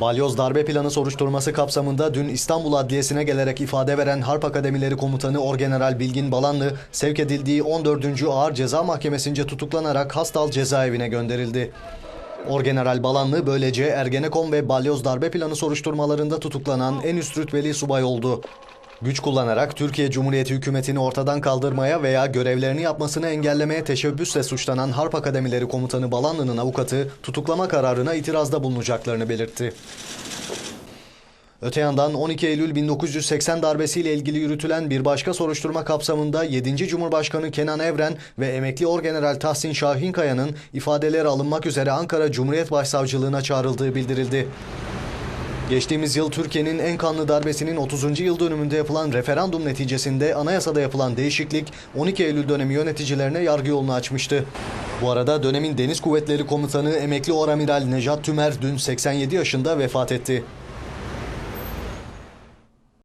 Balyoz darbe planı soruşturması kapsamında dün İstanbul Adliyesi'ne gelerek ifade veren Harp Akademileri Komutanı Orgeneral Bilgin Balanlı sevk edildiği 14. Ağır Ceza Mahkemesi'nce tutuklanarak Hastal cezaevine gönderildi. Orgeneral Balanlı böylece Ergenekon ve Balyoz darbe planı soruşturmalarında tutuklanan en üst rütbeli subay oldu. Güç kullanarak Türkiye Cumhuriyeti hükümetini ortadan kaldırmaya veya görevlerini yapmasını engellemeye teşebbüsle suçlanan Harp Akademileri Komutanı Balanlı'nın avukatı tutuklama kararına itirazda bulunacaklarını belirtti. Öte yandan 12 Eylül 1980 darbesiyle ilgili yürütülen bir başka soruşturma kapsamında 7. Cumhurbaşkanı Kenan Evren ve emekli Orgeneral Tahsin Şahinkaya'nın ifadeleri alınmak üzere Ankara Cumhuriyet Başsavcılığına çağrıldığı bildirildi. Geçtiğimiz yıl Türkiye'nin en kanlı darbesinin 30. yıl dönümünde yapılan referandum neticesinde anayasada yapılan değişiklik 12 Eylül dönemi yöneticilerine yargı yolunu açmıştı. Bu arada dönemin Deniz Kuvvetleri Komutanı emekli Oramiral Nejat Tümer dün 87 yaşında vefat etti.